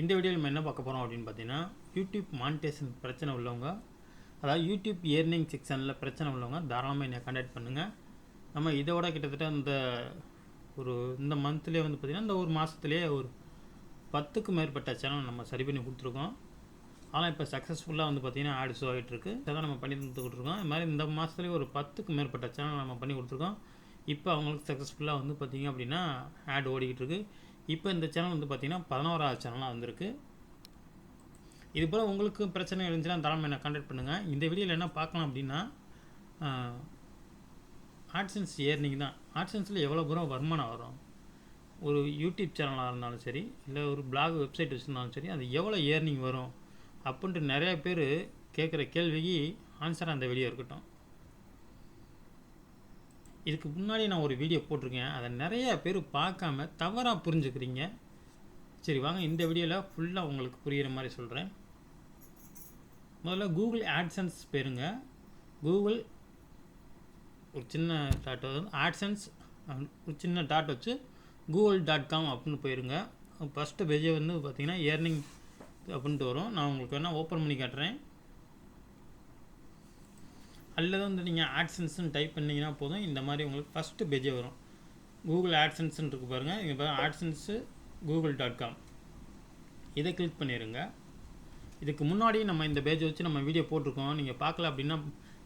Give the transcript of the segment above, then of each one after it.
இந்த வீடியோவில் நம்ம என்ன பார்க்க போகிறோம் அப்படின்னு பார்த்தீங்கன்னா யூடியூப் மானிட்டேஷன் பிரச்சனை உள்ளவங்க அதாவது யூடியூப் ஏர்னிங் செக்ஷனில் பிரச்சனை உள்ளவங்க தாராளமாக என்னை கான்டாக்ட் பண்ணுங்கள் நம்ம இதோட கிட்டத்தட்ட இந்த ஒரு இந்த மந்த்லேயே வந்து பார்த்திங்கன்னா இந்த ஒரு மாதத்துலேயே ஒரு பத்துக்கும் மேற்பட்ட சேனல் நம்ம சரி பண்ணி கொடுத்துருக்கோம். ஆனால் இப்போ சக்ஸஸ்ஃபுல்லாக வந்து பார்த்திங்கன்னா ஆட் ஷோ ஆகிட்டு இருக்கு. அதான் நம்ம பண்ணி கொடுத்துக்கிட்டு இருக்கோம். இது மாதிரி இந்த மாதத்துலேயே ஒரு பத்துக்கும் மேற்பட்ட சேனல் நம்ம பண்ணி கொடுத்துருக்கோம். இப்போ அவங்களுக்கு சக்ஸஸ்ஃபுல்லாக வந்து பார்த்திங்க அப்படின்னா ஆட் ஓடிக்கிட்டு இருக்குது இப்போ இந்த சேனல் வந்து பார்த்திங்கன்னா பதினோராவது சேனலாக வந்திருக்கு. இது போல் உங்களுக்கு பிரச்சனை இருந்துச்சுன்னா தாராளமாக என்ன கான்டாக்ட் பண்ணுங்கள் இந்த வீடியோவில் என்ன பார்க்கலாம் அப்படின்னா ஆட்சன்ஸ் ஏர்னிங் தான். ஆட்சன்ஸில் எவ்வளோ தூரம் வருமானம் வரும்? ஒரு யூடியூப் சேனலாக இருந்தாலும் சரி இல்லை ஒரு பிளாக் வெப்சைட் வச்சுருந்தாலும் சரி அது எவ்வளோ ஏர்னிங் வரும்? அப்படின்ட்டு நிறைய பேர் கேட்குற கேள்விக்கு ஆன்சர் அந்த வீடியோ இருக்கட்டும். இதுக்கு முன்னாடி நான் ஒரு வீடியோ போட்டிருக்கேன். அதை நிறைய பேர் பார்க்காம தவறாக புரிஞ்சுக்கிறீங்க. சரி வாங்க இந்த வீடியோவில் ஃபுல்லாக உங்களுக்கு புரிகிற மாதிரி சொல்கிறேன் முதல்ல கூகுள் ஆட்சன்ஸ் போயிருங்க கூகுள் ஒரு சின்ன டாட் வந்து ஆட்சன்ஸ் ஒரு சின்ன டாட் வச்சு கூகுள் டாட் காம் அப்படின்னு போயிருங்க. ஃபஸ்ட்டு பேஜே வந்து பார்த்தீங்கன்னா ஏர்னிங் அப்படின்ட்டு வரும். நான் உங்களுக்கு வேணால் ஓப்பன் பண்ணி காட்டுறேன். அல்லது வந்து நீங்கள் ஆட்சன்ஸ்னு டைப் பண்ணிங்கன்னா போதும். இந்த மாதிரி உங்களுக்கு ஃபஸ்ட்டு பேஜே வரும். கூகுள் ஆட்சன்ஸ்னு இருக்கு பாருங்கள் இங்கே பாருங்கள் ஆட்சன்ஸு கூகுள் டாட் காம் இதை கிளிக் பண்ணிடுங்க இதுக்கு முன்னாடி நம்ம இந்த பேஜை வச்சு நம்ம வீடியோ போட்டிருக்கோம். நீங்கள் பார்க்கல அப்படின்னா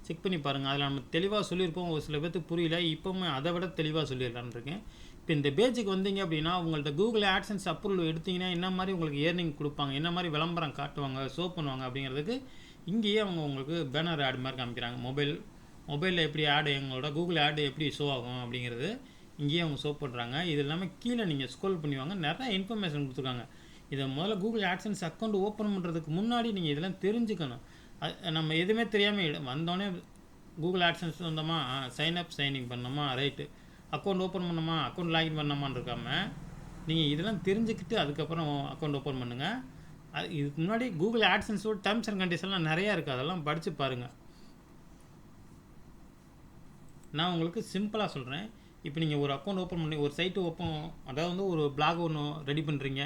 செக் பண்ணி பாருங்கள் அதில் நம்ம தெளிவாக சொல்லியிருப்போம். ஒரு சில பேர்த்துக்கு புரியல. இப்போவுமே அதை விட தெளிவாக சொல்லிடலான்னு இருக்கேன். இப்போ இந்த பேஜுக்கு வந்தீங்க அப்படின்னா உங்கள்கிட்ட கூகுள் ஆட்சன்ஸ் அப்ரூவல் எடுத்தீங்கன்னா என்ன மாதிரி உங்களுக்கு ஏர்னிங் கொடுப்பாங்க? என்ன மாதிரி விளம்பரம் காட்டுவாங்க? ஷோ பண்ணுவாங்க அப்படிங்கிறதுக்கு இங்கேயே அவங்க உங்களுக்கு பேனர் ஆட் மாதிரி காமிக்கிறாங்க. மொபைல் மொபைலில் எப்படி ஆடு எங்களோட கூகுள் ஆடு எப்படி ஷோ ஆகும் அப்படிங்கிறது இங்கேயே அவங்க ஷோ பண்ணுறாங்க இது இல்லாமல் கீழே நீங்கள் ஸ்க்ரோல் பண்ணுவாங்க நிறையா இன்ஃபர்மேஷன் கொடுத்துருக்காங்க. இதை முதல்ல கூகுள் ஆட்சன்ஸ் அக்கௌண்ட் ஓப்பன் பண்ணுறதுக்கு முன்னாடி நீங்கள் இதெல்லாம் தெரிஞ்சுக்கணும். அது நம்ம எதுவுமே தெரியாமல் வந்தோடனே கூகுள் ஆட்சன்ஸ் வந்தோமா சைன் அப் சைனிங் பண்ணோமா ரைட்டு அக்கௌண்ட் ஓப்பன் பண்ணோமா அக்கௌண்ட் லாகின் பண்ணோமான்னு இருக்காமல் நீங்கள் இதெல்லாம் தெரிஞ்சுக்கிட்டு அதுக்கப்புறம் அக்கௌண்ட் ஓப்பன் பண்ணுங்கள் இதுக்கு முன்னாடி கூகுள் ஆட்சன்ஸோட டேர்ம்ஸ் அண்ட் கண்டிஷன்லாம் நிறையா இருக்குது அதெல்லாம் படித்து பாருங்கள் நான் உங்களுக்கு சிம்பிளாக சொல்கிறேன் இப்போ நீங்கள் ஒரு அக்கௌண்ட் ஓப்பன் பண்ணி ஒரு சைட்டு ஓப்பன் அதாவது வந்து ஒரு பிளாக் ஒன்று ரெடி பண்ணுறீங்க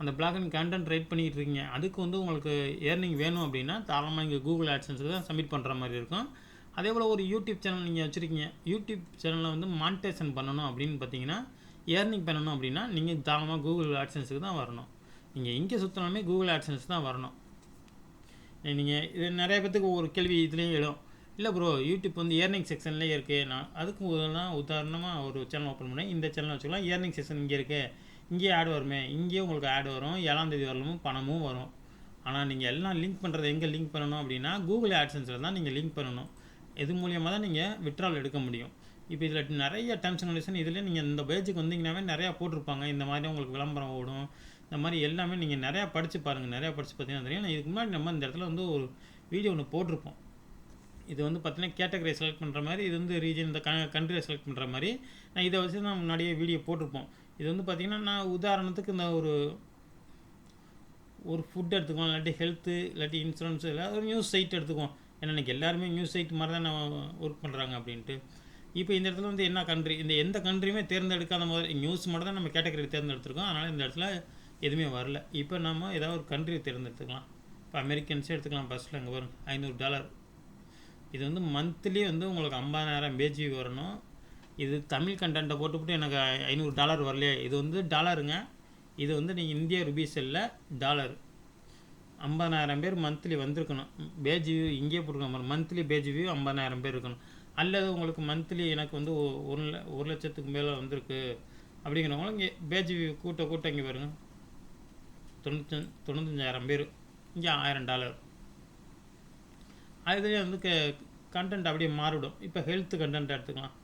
அந்த பிளாக் நீங்கள் கண்டென்ட் ரைட் பண்ணிகிட்டு இருக்கீங்க அதுக்கு வந்து உங்களுக்கு ஏர்னிங் வேணும் அப்படின்னா தாராளமாக நீங்கள் கூகுள் ஆட்ஸன்ஸுக்கு தான் சப்மிட் பண்ணுற மாதிரி இருக்கும். அதே போல் ஒரு யூடியூப் சேனல் நீங்கள் வச்சுருக்கீங்க. யூடியூப் சேனலில் வந்து மானிட்டேஷன் பண்ணணும் அப்படின்னு பார்த்தீங்கன்னா ஏர்னிங் பண்ணணும் அப்படின்னா நீங்கள் தாராளமாக கூகுள் ஆட்சன்ஸுக்கு தான் வரணும். நீங்கள் எங்கே சுற்றினாலுமே கூகுள் ஆட்சன்ஸ் தான் வரணும். நீங்கள் இது நிறைய பேத்துக்கு ஒரு கேள்வி இதுலேயும் எழும். இல்லை ப்ரோ யூடியூப் வந்து இயர்னிங் செக்ஷன்லேயே இருக்குது நான் அதுக்கு உதாரணம் உதாரணமாக ஒரு சேனல் ஓப்பன் பண்ணேன். இந்த சேனல் வச்சுக்கலாம். இயர்னிங் செக்ஷன் இங்கே இருக்குது இங்கேயே ஆட் வருமே. இங்கேயே உங்களுக்கு ஆட் வரும். ஏழாந்தேதி வரலும் பணமும் வரும். ஆனால் நீங்கள் எல்லாம் லிங்க் பண்ணுறது எங்கே லிங்க் பண்ணணும் அப்படின்னா கூகுள் ஆட்சன்ஸில் தான் நீங்கள் லிங்க் பண்ணணும். இது மூலியமாக தான் நீங்கள் விட்ரால் எடுக்க முடியும். இப்போ இதில் நிறைய டேர்ம்ஸ் அண்ட் கண்டிஷன் இதில் நீங்கள் இந்த பேஜுக்கு வந்தீங்கன்னாவே நிறையா போட்டிருப்பாங்க. இந்த மாதிரி உங்களுக்கு விளம்பரம் ஓடும். இந்த மாதிரி எல்லாமே நீங்கள் நிறையா படித்து பாருங்கள் நிறையா படித்து பார்த்தீங்கன்னா தெரியும். இதுக்கு முன்னாடி நம்ம இந்த இடத்துல வந்து ஒரு வீடியோ ஒன்று போட்டிருப்போம். இது வந்து பார்த்தீங்கன்னா கேட்டகரி செலக்ட் பண்ணுற மாதிரி இது வந்து ரீஜன் இந்த க கண்ட்ரியை செலக்ட் பண்ணுற மாதிரி நான் இதை வச்சு தான் முன்னாடியே வீடியோ போட்டிருப்போம். இது வந்து பார்த்திங்கன்னா நான் உதாரணத்துக்கு இந்த ஒரு ஒரு ஃபுட் எடுத்துக்குவோம் இல்லாட்டி ஹெல்த்து இல்லாட்டி இன்சூரன்ஸ் இல்லை ஒரு நியூஸ் சைட் எடுத்துக்குவோம். ஏன்னா இன்றைக்கி எல்லாருமே நியூஸ் சைட் மாதிரி தான் நம்ம ஒர்க் பண்ணுறாங்க அப்படின்ட்டு. இப்போ இந்த இடத்துல வந்து என்ன கண்ட்ரி இந்த எந்த கண்ட்ரியுமே தேர்ந்தெடுக்காத மாதிரி நியூஸ் மட்டும் தான் நம்ம கேட்டகரி தேர்ந்தெடுத்துருக்கோம். அதனால் இந்த இடத்துல எதுவுமே வரல. இப்போ நம்ம ஏதாவது ஒரு கண்ட்ரி தேர்ந்தெடுத்துக்கலாம். இப்போ அமெரிக்கன்ஸே எடுத்துக்கலாம் ஃபஸ்ட்டில் இங்கே வரும் ஐநூறு டாலர் இது வந்து மந்த்லி வந்து உங்களுக்கு ஐம்பதாயிரம் பேஜி வரணும். இது தமிழ் கண்டென்ட்டை போட்டுவிட்டு எனக்கு ஐநூறு டாலர் வரலையே. இது வந்து டாலருங்க இது வந்து நீங்கள் இந்திய ருபீஸ் இல்லை டாலர் ஐம்பதாயிரம் பேர் மந்த்லி வந்திருக்கணும். பேஜ் வியூ இங்கேயே போட்டுருக்கோம் மந்த்லி பேஜ் வியூ ஐம்பதாயிரம் பேர் இருக்கணும். அல்லது உங்களுக்கு மந்த்லி எனக்கு வந்து ஒரு ஒரு லட்சத்துக்கு மேலே வந்திருக்கு. அப்படிங்கிறவங்களும் இங்கே பேஜ் வியூ கூட்ட கூட்ட இங்கே வருங்க தொண்ணூத்தஞ்சு தொண்ணூத்தஞ்சாயிரம் பேர். இங்கே ஆயிரம் டாலர். அதுலேயே வந்து க கண்டென்ட் அப்படியே மாறிவிடும். இப்போ ஹெல்த் கண்டென்ட் எடுத்துக்கலாம்.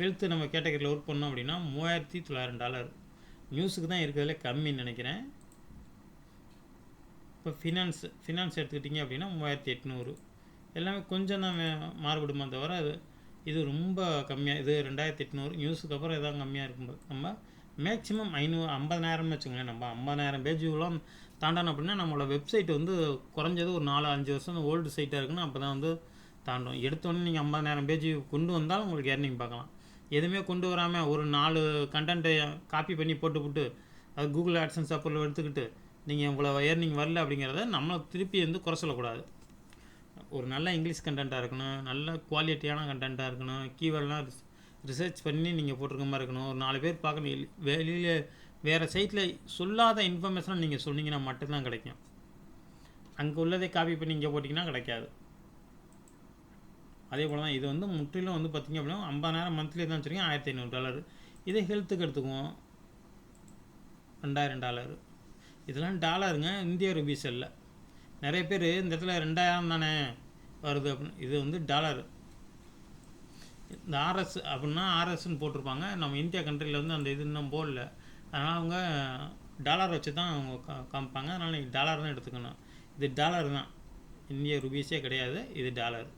ஹெல்த்து நம்ம கேட்டகரியில் ஒர்க் பண்ணோம் அப்படின்னா மூவாயிரத்தி தொள்ளாயிரம் டாலர். நியூஸுக்கு தான் இருக்கிறதுல கம்மின்னு நினைக்கிறேன். இப்போ ஃபினான்ஸ் ஃபினான்ஸ் எடுத்துக்கிட்டிங்க அப்படின்னா மூவாயிரத்தி எட்நூறு. எல்லாமே கொஞ்சம் தான் மாறுபடுமா தவிர அது இது ரொம்ப கம்மியாக இது ரெண்டாயிரத்தி எட்நூறு. நியூஸுக்கு அப்புறம் எதாவது கம்மியாக இருக்கும்போது. நம்ம மேக்ஸிமம் ஐநூறு ஐம்பதாயிரம்னு வச்சுக்கோங்களேன். நம்ம ஐம்பதாயிரம் பேஜுலாம் தாண்டணும் அப்படின்னா நம்மளோட வெப்சைட் வந்து குறைஞ்சது ஒரு நாலு அஞ்சு வருஷம் ஓல்டு சைட்டாக இருக்குன்னா அப்போ தான் வந்து தாண்டும் எடுத்தோடனே நீங்கள் ஐம்பதாயிரம் பேஜ் கொண்டு வந்தாலும் உங்களுக்கு ஏர்னிங் பார்க்கலாம். எதுவுமே கொண்டு வராமல் ஒரு நாலு கண்டென்ட்டை காப்பி பண்ணி போட்டு போட்டு அது கூகுள் ஆட்சன்ஸ் சப்போர்ட்டில் எடுத்துக்கிட்டு நீங்கள் இவ்வளோ ஏர்னிங் வரல அப்படிங்கிறத நம்மளை திருப்பி வந்து குறை சொல்லக்கூடாது. ஒரு நல்ல இங்கிலீஷ் கண்டென்ட்டாக இருக்கணும் நல்ல குவாலிட்டியான கண்டென்ட்டாக இருக்கணும் கீவேர்ட்லாம் ரிசர்ச் பண்ணி நீங்கள் போட்டிருக்க மாதிரி இருக்கணும். ஒரு நாலு பேர் பார்க்கணும். வெளியில் வேறு சைட்டில் சொல்லாத இன்ஃபர்மேஷனை நீங்கள் சொன்னீங்கன்னா மட்டும்தான் கிடைக்கும். அங்கே உள்ளதை காப்பி பண்ணி இங்கே போட்டிங்கன்னா கிடைக்காது. அதே போல் தான் இது வந்து முற்றிலும் வந்து பார்த்திங்க அப்படின்னா ஐம்பதாயிரம் மந்த்லி தான் வச்சுருக்கீங்க ஆயிரத்தி ஐநூறு டாலர் இதே ஹெல்த்துக்கு எடுத்துக்குவோம். ரெண்டாயிரம் டாலர் இதெல்லாம் டாலருங்க இந்திய ருபீஸ் இல்லை நிறைய பேர் இந்த இடத்துல ரெண்டாயிரம் தானே வருது அப்படின்னு. இது வந்து டாலர் இந்த ஆர்எஸ் அப்படின்னா ஆர்எஸ்ன்னு போட்டிருப்பாங்க. நம்ம இந்தியா கண்ட்ரியில் வந்து அந்த இது இன்னும் போடல. அதனால் அவங்க டாலர் வச்சு தான் அவங்க கா காமிப்பாங்க. அதனால் நீங்கள் டாலர் தான் எடுத்துக்கணும். இது டாலர் தான். இந்தியா ருபீஸே கிடையாது. இது டாலர்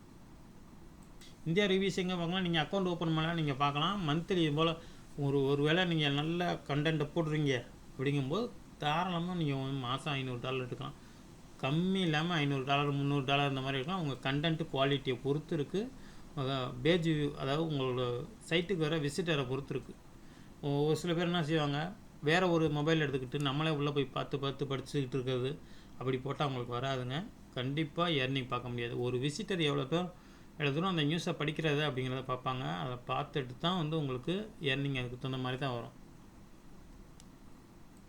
இந்தியா ரிவ்யூஸ் எங்கே பார்க்கலாம்? நீங்கள் அக்கௌண்ட் ஓப்பன் பண்ணலாம். நீங்கள் பார்க்கலாம். மந்த்லி இது போல் ஒரு ஒரு வேளை நீங்கள் நல்ல கண்டென்ட்டை போடுறீங்க அப்படிங்கும்போது தாராளமாக நீங்கள் மாதம் ஐநூறு டாலர் எடுக்கலாம். கம்மி இல்லாமல் ஐநூறு டாலர் முந்நூறு டாலர் இந்த மாதிரி இருக்கலாம் உங்கள் கண்டென்ட்டு குவாலிட்டியை பொறுத்து இருக்குது பேஜ் வியூ அதாவது உங்களோட சைட்டுக்கு வர விசிட்டரை பொறுத்து இருக்குது ஒரு சில பேர் என்ன செய்வாங்க வேறு ஒரு மொபைல் எடுத்துக்கிட்டு நம்மளே உள்ளே போய் பார்த்து பார்த்து படிச்சுக்கிட்டு இருக்கிறது அப்படி போட்டால் அவங்களுக்கு வராதுங்க. கண்டிப்பாக ஏர்னிங் பார்க்க முடியாது. ஒரு விசிட்டர் எவ்வளோ பேர் எவ்வளோ அந்த நியூஸை படிக்கிறது அப்படிங்கிறத பார்ப்பாங்க. அதை பார்த்துட்டு தான் வந்து உங்களுக்கு ஏர்னிங் அதுக்கு தகுந்த மாதிரி தான் வரும்.